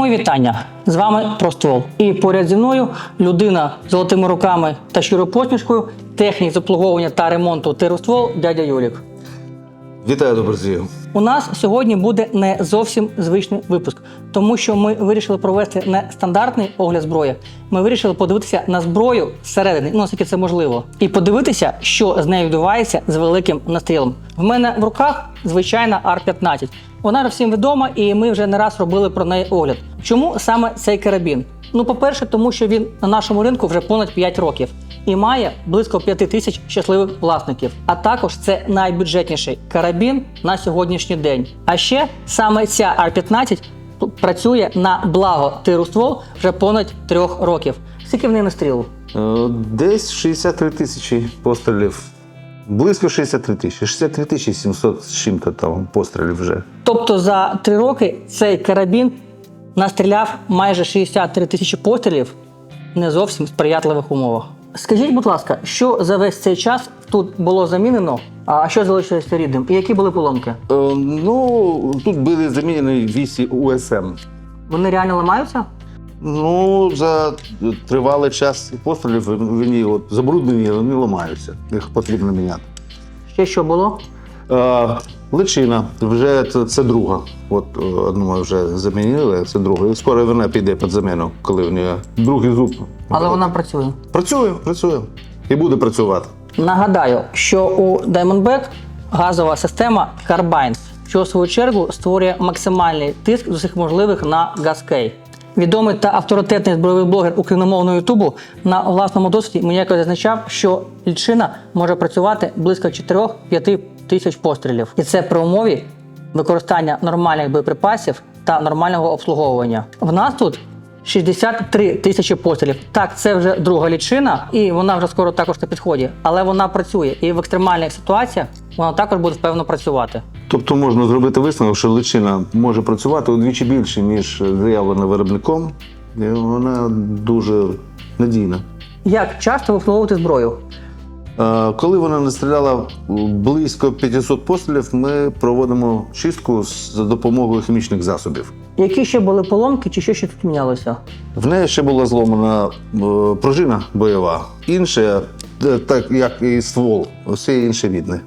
Мої вітання. З вами Проствол. І поряд зі мною людина з золотими руками та щирою посмішкою, технік з обслуговування та ремонту тироствол дядя Юлік. Вітаю доброзію. У нас сьогодні буде не зовсім звичний випуск, тому що ми вирішили провести не стандартний огляд зброї. Ми вирішили подивитися на зброю зсередини, ну наскільки це можливо, і подивитися, що з нею відбувається з великим настрілом. В мене в руках звичайна Ар-15. Вона всім відома, і ми вже не раз робили про неї огляд. Чому саме цей карабін? Ну, по-перше, тому що він на нашому ринку вже понад 5 років і має близько 5 тисяч щасливих власників. А також це найбюджетніший карабін на сьогоднішній день. А ще саме ця Ар-15 працює на благо тиру ствол вже понад трьох років. Скільки в неї настрілу? Е, Десь 63 тисячі пострілів. Близько 63 тисячі. 63 тисячі 700 з чим-то там пострілів вже. Тобто за три роки цей карабін настріляв майже 63 тисячі пострілів не зовсім в сприятливих умовах. Скажіть, будь ласка, що за весь цей час тут було замінено, а що залишилося рідним? І які були поломки? Е, Ну, тут були замінені вісі УСМ. Вони реально ламаються? Ну, за тривалий час пострілів вони от, забруднені, вони ламаються. Їх потрібно міняти. Ще що було? Е, Личина, вже це, це друга. От е, одну ми вже замінили, це друга. І скоро вона піде під заміну, коли в неї другий зуб. Але вона працює. Працює, працює. І буде працювати. Нагадаю, що у Diamondback газова система Carbine, що в свою чергу створює максимальний тиск з усіх можливих на газкей. Відомий та авторитетний збройовий блогер україномовного Ютубу на власному досвіді мені якось зазначав, що лічина може працювати близько 4-5 тисяч пострілів. І це при умові використання нормальних боєприпасів та нормального обслуговування. В нас тут 63 тисячі пострілів. Так, це вже друга лічина, і вона вже скоро також на підході. Але вона працює. І в екстремальних ситуаціях вона також буде впевнено працювати. Тобто можна зробити висновок, що личина може працювати удвічі більше, ніж заявлено виробником, і вона дуже надійна. Як часто висловувати зброю? Е, Коли вона настріляла близько 500 пострілів, ми проводимо чистку за допомогою хімічних засобів. Які ще були поломки, чи що ще тут мінялося? В неї ще була зломана е, пружина бойова, інше, так як і ствол, все інше рідне.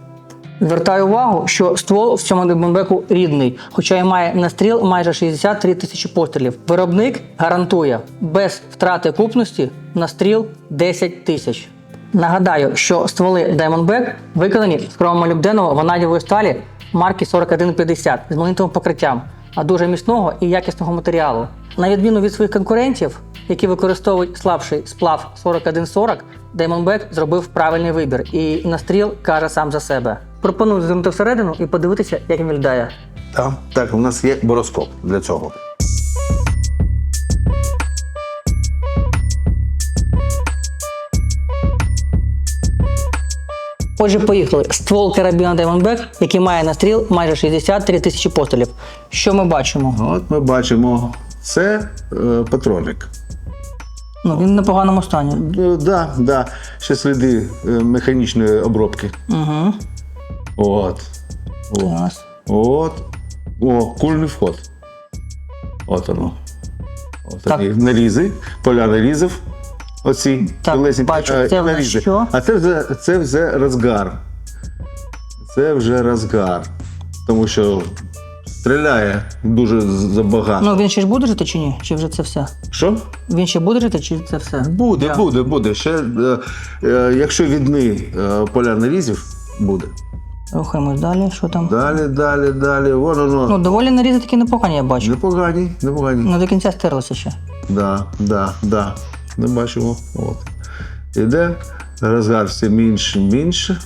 Звертаю увагу, що ствол в цьому дебонбеку рідний, хоча й має настріл майже 63 тисячі пострілів. Виробник гарантує без втрати купності настріл 10 тисяч. Нагадаю, що стволи Diamondback виконані з хромомолібденового ванадієвої сталі марки 4150 з магнітовим покриттям, а дуже міцного і якісного матеріалу. На відміну від своїх конкурентів, які використовують слабший сплав 4140, Diamondback зробив правильний вибір, і настріл каже сам за себе. Пропоную звернути всередину і подивитися, як він виглядає. Так, так, у нас є бороскоп для цього. Отже, поїхали. Ствол карабіна Diamondback, який має настріл майже 63 тисячі пострілів. Що ми бачимо? От ми бачимо, це е, патроник. Ну, він в непоганому стані. Ну, да, да, ще сліди е, механічної обробки. Угу. От. От. От. О, кульний вход. От воно. От Так. нарізи, поля нарізів. Оці Так, тілесні, бачу. е, Це в нас нарізи. що? А це вже, це вже розгар. Це вже розгар. Тому що стріляє дуже забагато. Ну він ще ж буде жити чи ні? Чи вже це все? Що? Він ще буде жити, чи це все? Буде, Так. буде, буде. Ще, е, е, якщо відни е, поля нарізів, буде. Рухаємось далі. Що там? Далі, далі, далі. Воно Ну, воно. доволі нарізи такі непогані, я бачу. Непогані, непогані. Не до кінця стерлося ще. Да, да, да. Ми бачимо. От. Іде. Розгар все менше, менше.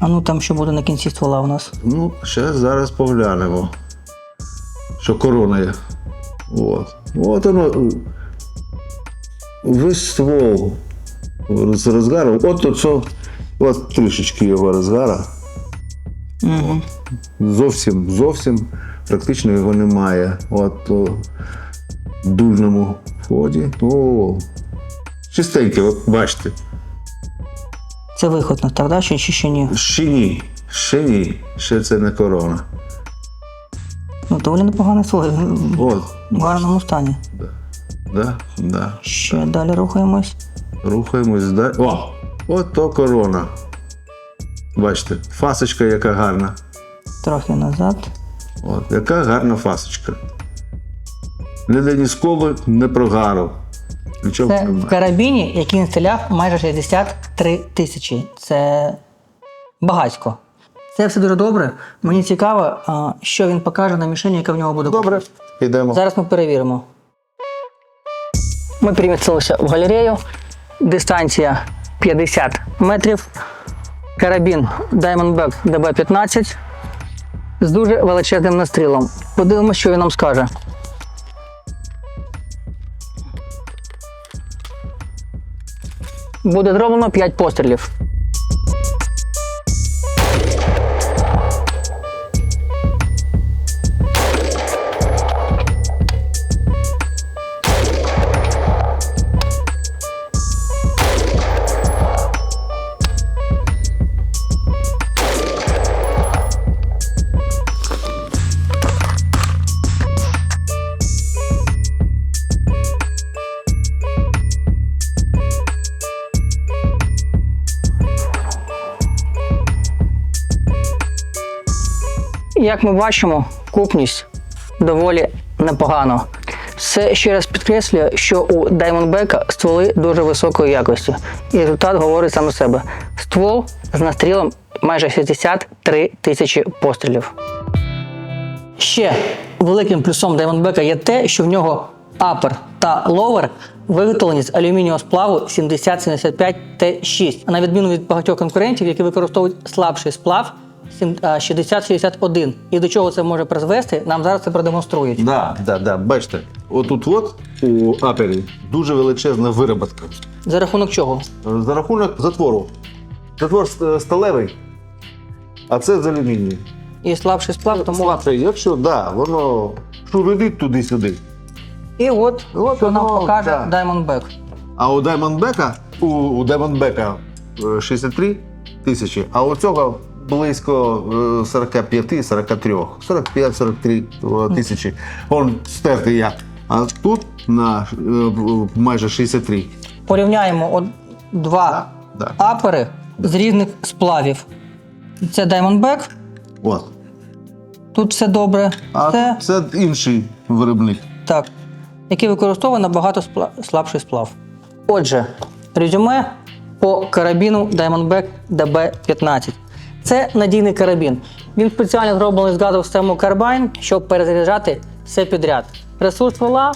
А ну там що буде на кінці ствола у нас. Ну, ще зараз поглянемо. Що корона є. От. От воно. Весь ствол з розгаром. От оце, от трішечки його розгара. Угу. Зовсім, зовсім практично його немає. От дульному вході. О, чистеньке, от бачите. Це виход на так, да? Чи, чи ще ні? Ще ні, ще ні, ще це не корона. Ну, доволі непоганий слой. В гарному стані. Да. Да, да. Ще далі рухаємось. Рухаємось далі. О! От то корона. Бачите, фасочка яка гарна. Трохи назад. От, яка гарна фасочка. Ні сколу, не прогару. Нічого Це в карабіні, який він стріляв майже 63 тисячі. Це багатько. Це все дуже добре. Мені цікаво, а, що він покаже на мішені, яка в нього буде. Добре, йдемо. Зараз ми перевіримо. Ми перемістилися в галерею. Дистанція 50 метрів. Карабін Diamondback DB15 з дуже величезним настрілом. Подивимося, що він нам скаже. Буде зроблено 5 пострілів. Як ми бачимо, купність доволі непогано. Це ще раз підкреслює, що у Diamondback стволи дуже високої якості. І результат говорить сам за себе. Ствол з настрілом майже 63 тисячі пострілів. Ще великим плюсом Diamondback є те, що в нього апер та ловер виготовлені з алюмінієвого сплаву 7075 Т6, на відміну від багатьох конкурентів, які використовують слабший сплав 6061. І до чого це може призвести, нам зараз це продемонструють. Да, да, да. Бачите, отут от у апері дуже величезна вироботка. За рахунок чого? За рахунок затвору. Затвор сталевий, а це з алюмінію. І слабший сплав, тому Слабше, якщо да, воно шурудить туди-сюди. і от, От що нам покаже да. Diamondback. А у Diamondback, у, у Diamondback е, 63 тисячі, а у цього близько е, 45-43, 45-43 тисячі. Он стертий як. А тут на е, майже 63. Порівняємо от два Да. апери з різних сплавів. Це Diamondback, От. тут все добре. А це це інший виробник. так, який використовує набагато спла- слабший сплав. Отже, резюме по карабіну Diamondback DB15. Це надійний карабін. Він спеціально зроблений з газовою системою Carbine, щоб перезаряджати все підряд. Ресурс ствола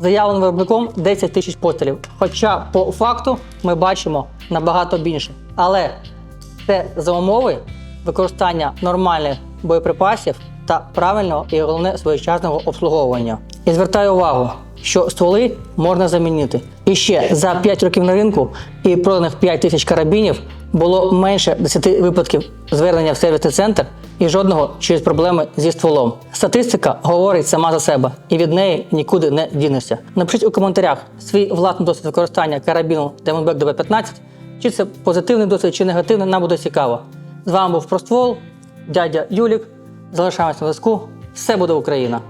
заявлений виробником 10 тисяч пострілів. Хоча по факту ми бачимо набагато більше. Але це за умови використання нормальних боєприпасів та правильного і головне своєчасного обслуговування. І звертаю увагу, що стволи можна замінити. І ще за 5 років на ринку і проданих 5 тисяч карабінів було менше 10 випадків звернення в сервісний центр і жодного через проблеми зі стволом. Статистика говорить сама за себе, і від неї нікуди не дінешся. Напишіть у коментарях свій власний досвід використання карабіну Diamondback DB15, чи це позитивний досвід, чи негативний, нам буде цікаво. З вами був Проствол, дядя Юлік. Залишаємося на зв'язку. Все буде Україна!